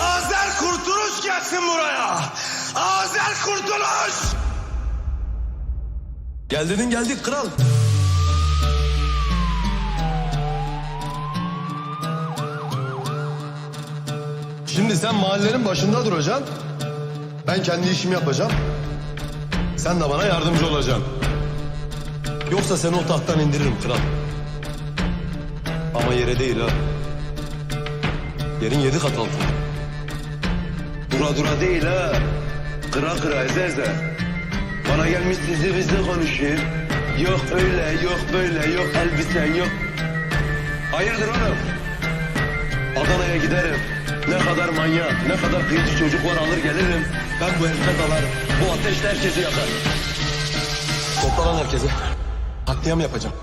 Azer Kurtuluş gelsin buraya. Azer Kurtuluş. Gel dedin geldik kral. Şimdi sen mahallenin başında duracaksın. Ben kendi işimi yapacağım. Sen de bana yardımcı olacaksın. Yoksa seni o tahttan indiririm kral. Ama yere değil ha. Yerin yedi kat altında. Dura dura değil ha. Kıra kıra eze eze. Bana gelmiş sizi bizle konuşuyor. Yok öyle, yok böyle, yok elbisen, yok. Hayırdır oğlum? Adana'ya giderim. Ne kadar manyak, ne kadar kıyıcı çocuk var alır gelirim. Ben bu herife dalarım. Bu ateşle herkesi yakar. Topla lan herkese. Katliam yapacağım.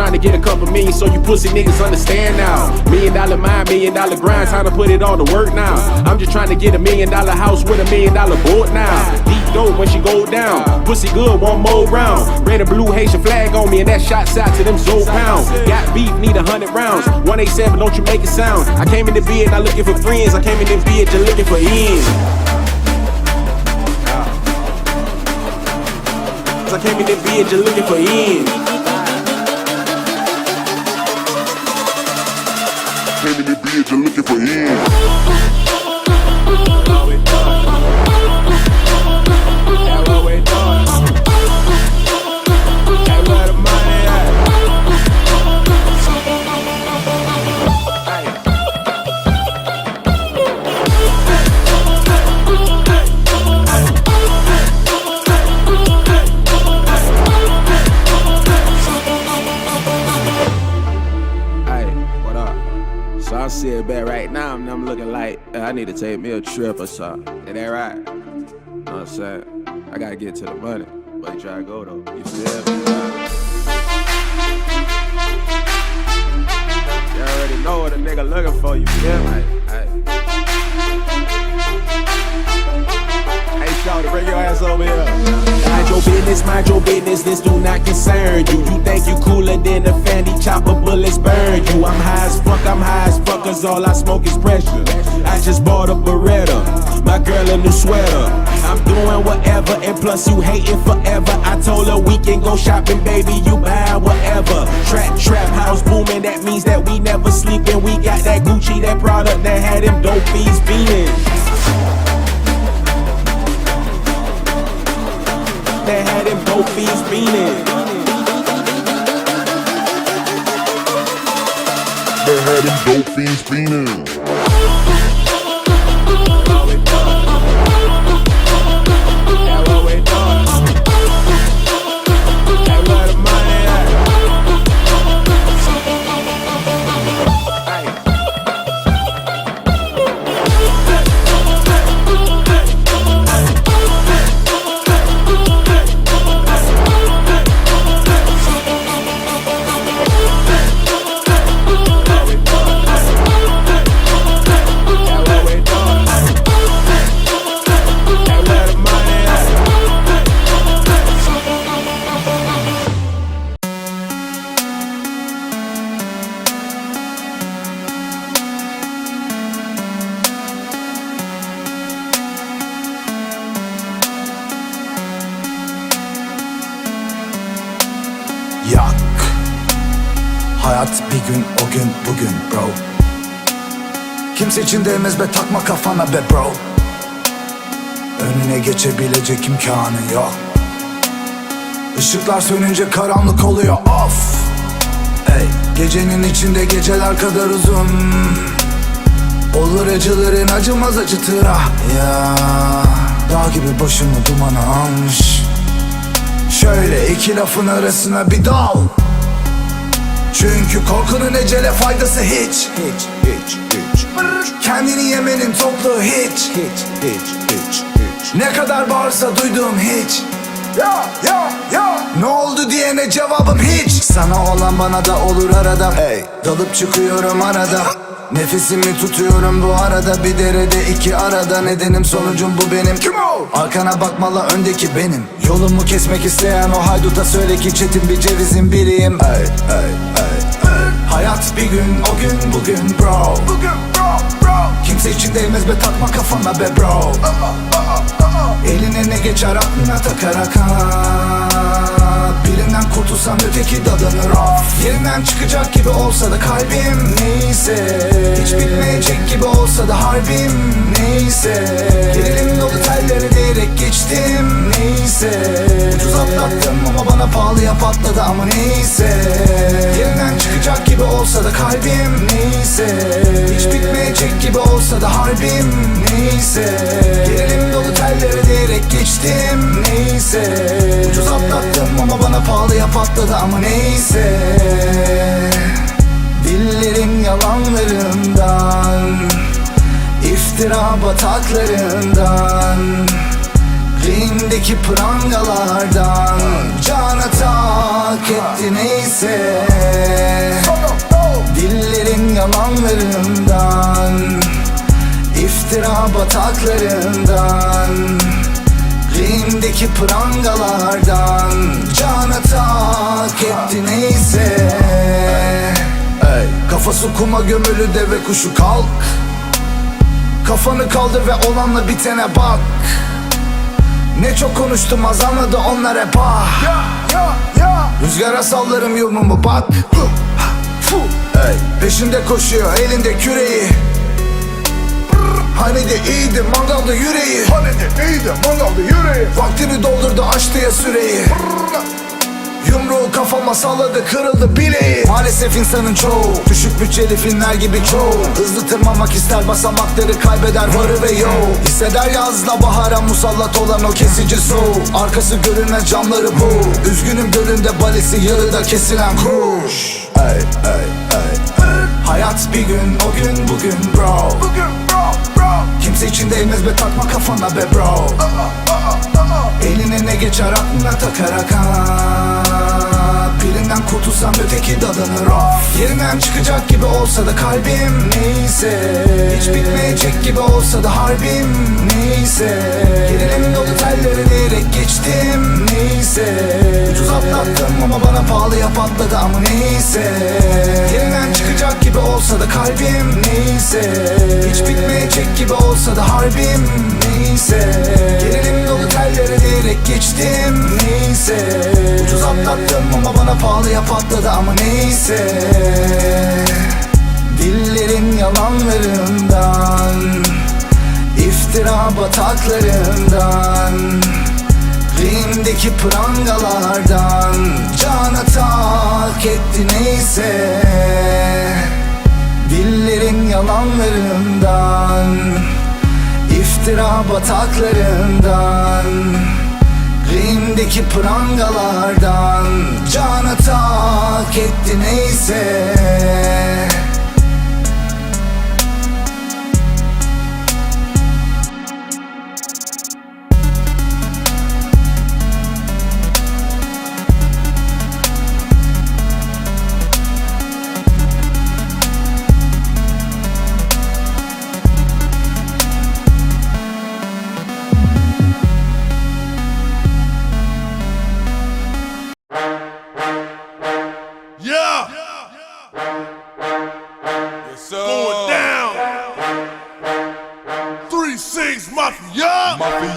Trying to get a couple million so you pussy niggas understand now. Million dollar mind, million dollar grind, time to put it all to work now. I'm just trying to get a million dollar house with a million dollar board now. Deep dope when she go down. Pussy good, one more round. Red and blue Haitian flag on me, and that shot out to them so pounds. Got beef, need a hundred rounds. 187, don't you make it sound. I came in the bed, not looking for friends. I came in the bed, just looking for ends. I came in the bed, just looking for ends. if you're looking for him. Like uh, I need to take me a trip or something. Is that right? You Know what I'm saying? I gotta get to the money. But you try to go though. You feel me? You already know what a nigga looking for, you feel me? Hey. Hey, Shawty, bring your ass over here. Mind your business, mind your business, this do not concern you. You think you cooler than the Fanny chopper bullets burn you. I'm high as fuck, I'm high as fuck, cause all I smoke is pressure. I just bought a Beretta, my girl a new sweater. I'm doing whatever, and plus you hating forever. I told her we can go shopping, baby, you buy whatever. Trap, trap house booming, that means that we never sleeping. We got that Gucci, that product that had them dope fiends feeling. fiending. Manhattan dope fiends fiending. Hayat bir gün o gün bugün bro. Kimse için değmez be takma kafana be bro. Önüne geçebilecek imkanı yok. Işıklar sönünce karanlık oluyor of. Ey gecenin içinde geceler kadar uzun. Olur acıların acımaz acıtır ah ya Dağ gibi başımı dumana almış. Şöyle iki lafın arasına bir dal Çünkü korkunun ecele faydası hiç. Hiç hiç hiç. Kendini yemenin toplu hiç. Hiç hiç hiç hiç. Ne kadar bağırsa duyduğum hiç ya ya ya Ne oldu diyene cevabım hiç. Sana olan bana da olur arada. Hey. Dalıp çıkıyorum arada. Nefesimi tutuyorum bu arada. Bir derede iki arada. Nedenim sonucum bu benim. Kim o? Arkana bakmalı öndeki benim. Yolumu kesmek isteyen o hayduta söyle ki Çetin bir cevizin biriyim. Hey hey hey Hayat bir gün o gün bugün bro. Bugün bro bro. Kimse için değmez be takma kafana be bro Eline ne geçer aklına takarak ha Birinden kurtulsam öteki dadanır of Yerinden çıkacak gibi olsa da kalbim neyse. Hiç bitmeyecek gibi olsa da harbim neyse. Gerilim dolu telleri diyerek geçtim neyse. Ucuz atlattım ama bana pahalıya patladı ama neyse. Yerinden olsa da kalbim neyse Hiç bitmeyecek gibi olsa da harbim neyse Gerilim dolu telleri diyerek geçtim neyse. Ucuz atlattım ama bana pahalıya patladı ama neyse. Dillerin yalanlarından iftira bataklarından Green'deki prangalardan Cana tak etti neyse Dillerin yalanlarından iftira bataklarından Green'deki prangalardan Cana tak etti neyse. Ey, Kafası kuma gömülü deve kuşu kalk. Kafanı kaldır ve olanla bitene bak. Ne çok konuştum az anladı onlar hep ah Rüzgara sallarım yumumu bak Ey, Peşinde koşuyor elinde küreği. Hani de iyiydi mangalda yüreği. Hani de iyiydi mangalda yüreği. Vaktini doldurdu açtı ya süreyi. Yumruğu kafama salladı kırıldı bileği. Maalesef insanın çoğu Düşük bütçeli filmler gibi çoğu. Hızlı tırmanmak ister basamakları kaybeder varı ve yo Hisseder yazla bahara musallat olan o kesici soğuk Arkası görünmez camları bu. Üzgünüm gölünde balesi yarıda kesilen kuş. Ey ey Hayat bir gün o gün bugün bro. Bugün bro bro. Kimse için değmez be takma kafana be bro. Eline ne geçer aklına takarak ha Birinden kurtulsam öteki dadanır of. Yerinden çıkacak gibi olsa da kalbim neyse. Hiç bitmeyecek gibi olsa da harbim neyse. Gerilim dolu telleri diyerek geçtim neyse. Ucuz atlattım ama bana pahalıya patladı ama neyse. Yerinden çıkacak gibi olsa da kalbim neyse. Hiç bitmeyecek gibi olsa da harbim neyse. Gerilim dolu telleri diyerek geçtim. Neyse. Ucuz atlattım ama bana pahalıya patladı ama neyse. Dillerin yalanlarından iftira bataklarından Green'deki prangalardan Cana tak etti neyse. Dillerin yalanlarından iftira bataklarından Green'deki prangalardan Cana tak etti neyse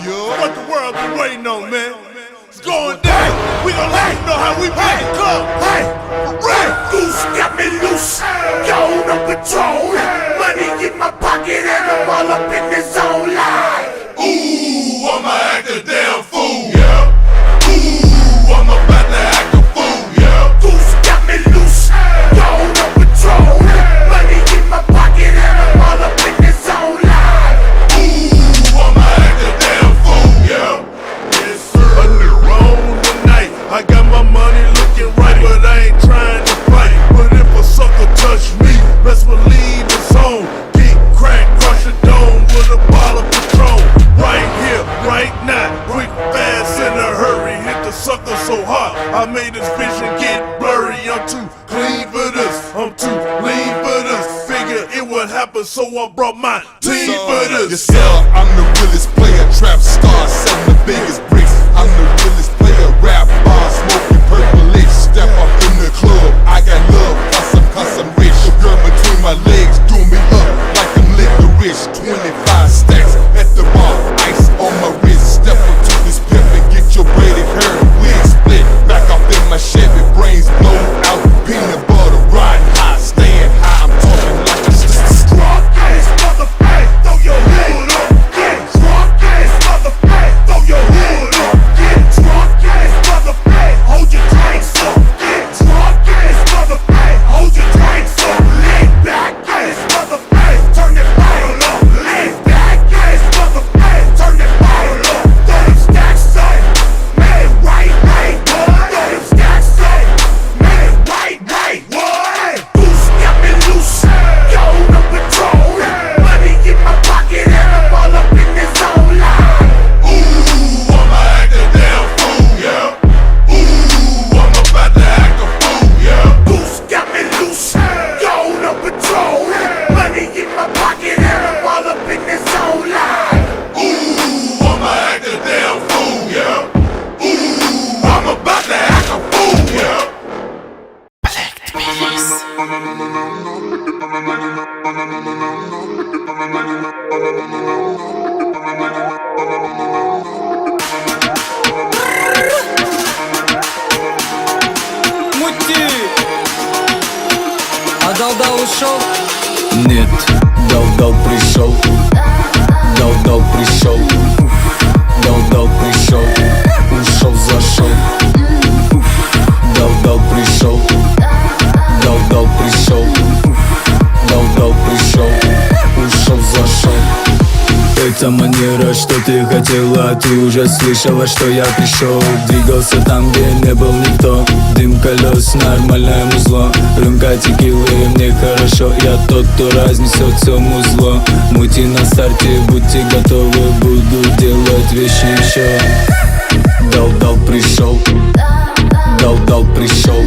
Yo. What the world is waiting on, man? It's going down. We gon' let you know how we play it come. Hey, red goose, got me loose. Gone on patrol. Money in my pocket and I'm all up in this zone. Live. Ooh, I'ma act a damn Сама не что ты хотела Ты уже слышала, что я пришел. Двигался там, где не был никто. Дым колес, нормальное музло. Рынка текилы, мне хорошо Я тот, кто разнесет все музло. Мути на старте, будьте готовы Буду делать вещи еще. Дал-дал пришел. Дал-дал пришел.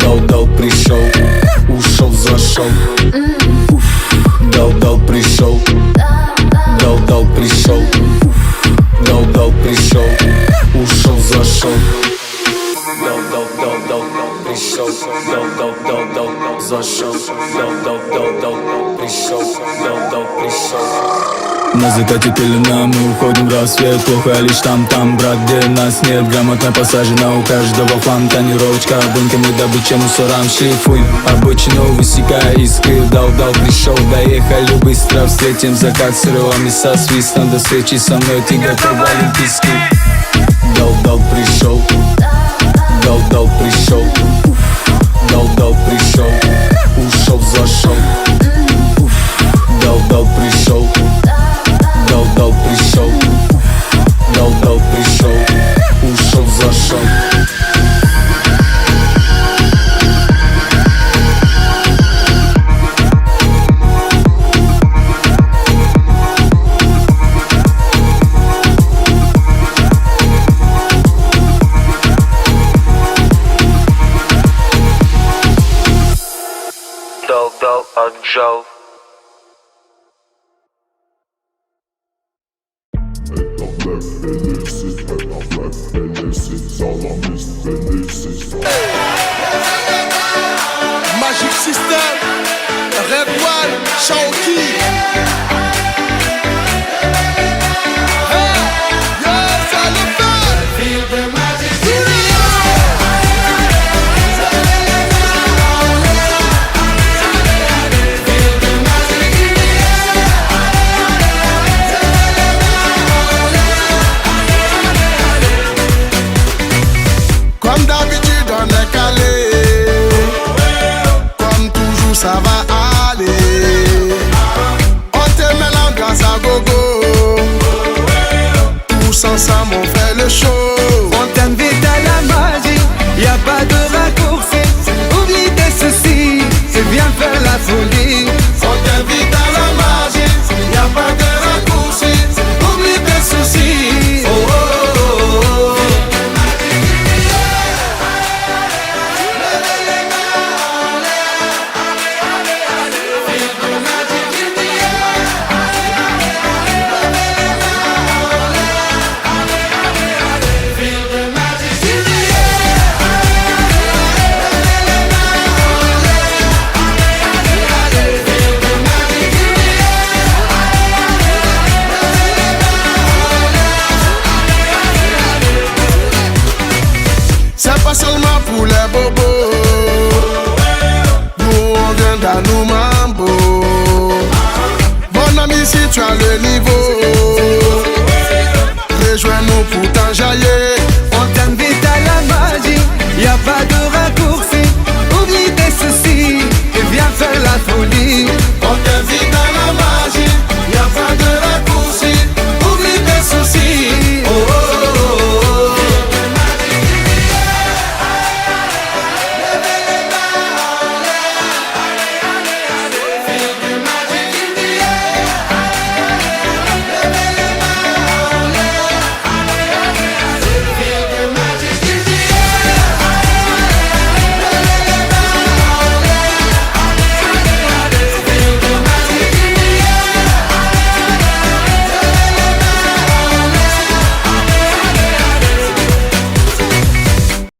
Дал-дал пришел. Ушел, зашел. прийшов, до-до-до-до, пришел, до-до-до-до, зашел, до-до-до-до, пришел, до-до, пришел. На закате пелена, мы уходим в рассвет Плохо лишь там, там, брат, где нас нет Грамотно посажена у каждого фан Тонировочка, бунками добыча мусорам Шлифуем обычно, высекая искры Дал, дал, пришел, доехали быстро Встретим закат с рывами со свистом До встречи со мной, ты готова, олимпийский Дал-дал пришел. Дал-дал пришел. Дал-дал пришел. Ушел, зашел. Дал-дал пришел. Дал-дал пришел. Дал-дал пришел. Ушел, зашел. Show. Hey, jaillet